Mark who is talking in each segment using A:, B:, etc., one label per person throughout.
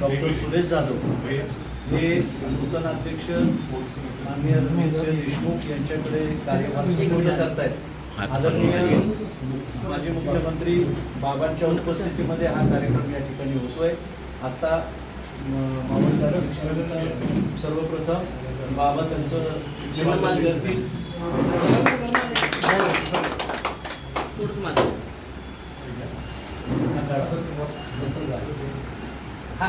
A: Doctor Suresh Jadhav हे नूतन अध्यक्ष माननीय रमेशसिंह देशमुख यांच्याकडे कार्यभार सुपूर्द करतायत आदरणीय माजी मुख्यमंत्री बाबांच्या उपस्थितीमध्ये हा कार्यक्रम या ठिकाणी होतोय. आता सर्वप्रथम बाबा त्यांचं करतील हा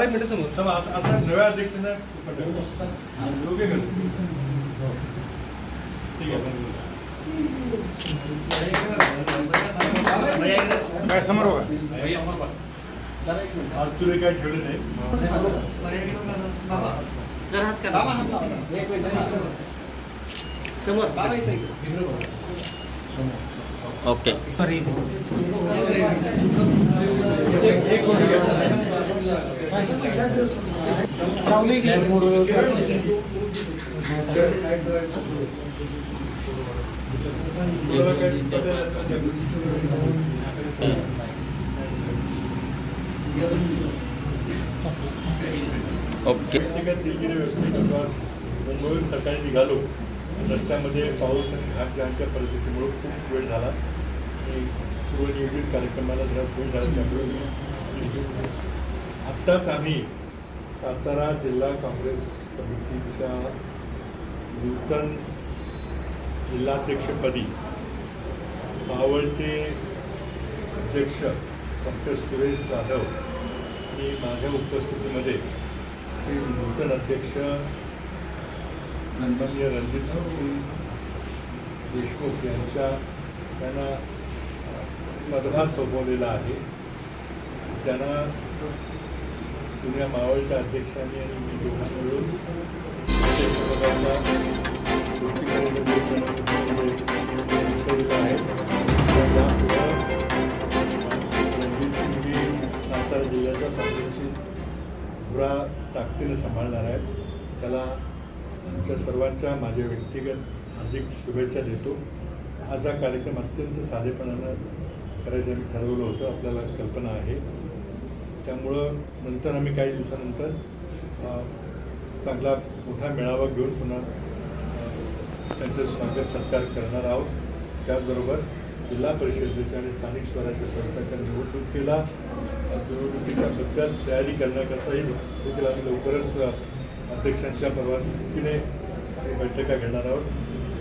B: एक मिनिट समोर
C: आता नव्या अध्यक्षांना योग्य कर ठीक आहे काय समोर बघा तुला काय ठेवलं नाही
D: जरा हात काढा समोर ओके ओके.
C: व्यवस्थित मुंबईहून सकाळी निघालो रस्त्यामध्ये पाऊस आणि घाटघाटच्या परिस्थितीमुळे खूप वेळ झाला. आणि पूर्वनियोजित कार्यक्रमाला जरा वेळ झाला त्यामुळे आत्ताच आम्ही सातारा जिल्हा काँग्रेस कमिटीच्या नूतन जिल्हाध्यक्षपदी मावळते अध्यक्ष डॉक्टर सुरेश जाधव आणि माझ्या उपस्थितीमध्ये ते नूतन अध्यक्ष माननीय रणजित सिंग देशमुख यांच्या त्यांना पदभार सोपवलेला आहे. त्यांना जुन्या मावळच्या अध्यक्षांनी आणि मी दोघांनी मिळून अध्यक्षपदाला आहे सातारा जिल्ह्याचा काँग्रेसची धुरा ताकदीनं सांभाळणार आहेत. त्याला आमच्या सर्वांच्या माझ्या व्यक्तिगत हार्दिक शुभेच्छा देतो. आज हा कार्यक्रम अत्यंत साधेपणानं करायचं आम्ही ठरवलं होतं. आपल्याला कल्पना आहे. त्यामुळं नंतर आम्ही काही दिवसानंतर चांगला मोठा मेळावा घेऊन पुन्हा त्यांचं स्वागत सत्कार करणार आहोत. त्याचबरोबर जिल्हा परिषदेच्या आणि स्थानिक स्वराज्य संस्थांच्या निवडणुकीला निवडणुकीच्याबद्दल तयारी करण्याकरताही देखील आम्ही लवकरच अध्यक्षांच्या परवानगीने बैठका घेणार आहोत.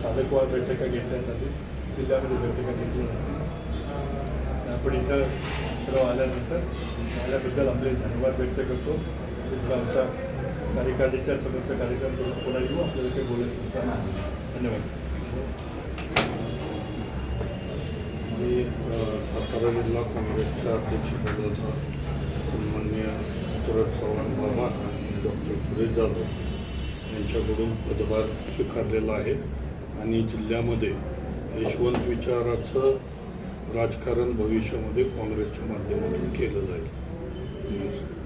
C: साधकवार बैठका घेतल्या जातील. जिल्ह्यामध्ये बैठका घेतल्या जातील. आपण इथं सर्व आल्यानंतर आल्याबद्दल आपले धन्यवाद व्यक्त करतो. तिथं थोडा आमचा कार्यकारिणीच्या सदस्य कार्यक्रम करून पुन्हा येऊ. आपल्याला काही बोलायचं असताना धन्यवाद.
E: मी सातारा जिल्हा काँग्रेसच्या अध्यक्षपदाचा सन्मान्य तुरट चव्हाण बाबा आणि डॉक्टर सुरेश जाधव यांच्याकडून पदभार स्वीकारलेला आहे. आणि जिल्ह्यामध्ये यशवंत विचाराचं राजकारण भविष्यामध्ये काँग्रेसच्या माध्यमातून केलं जाईल.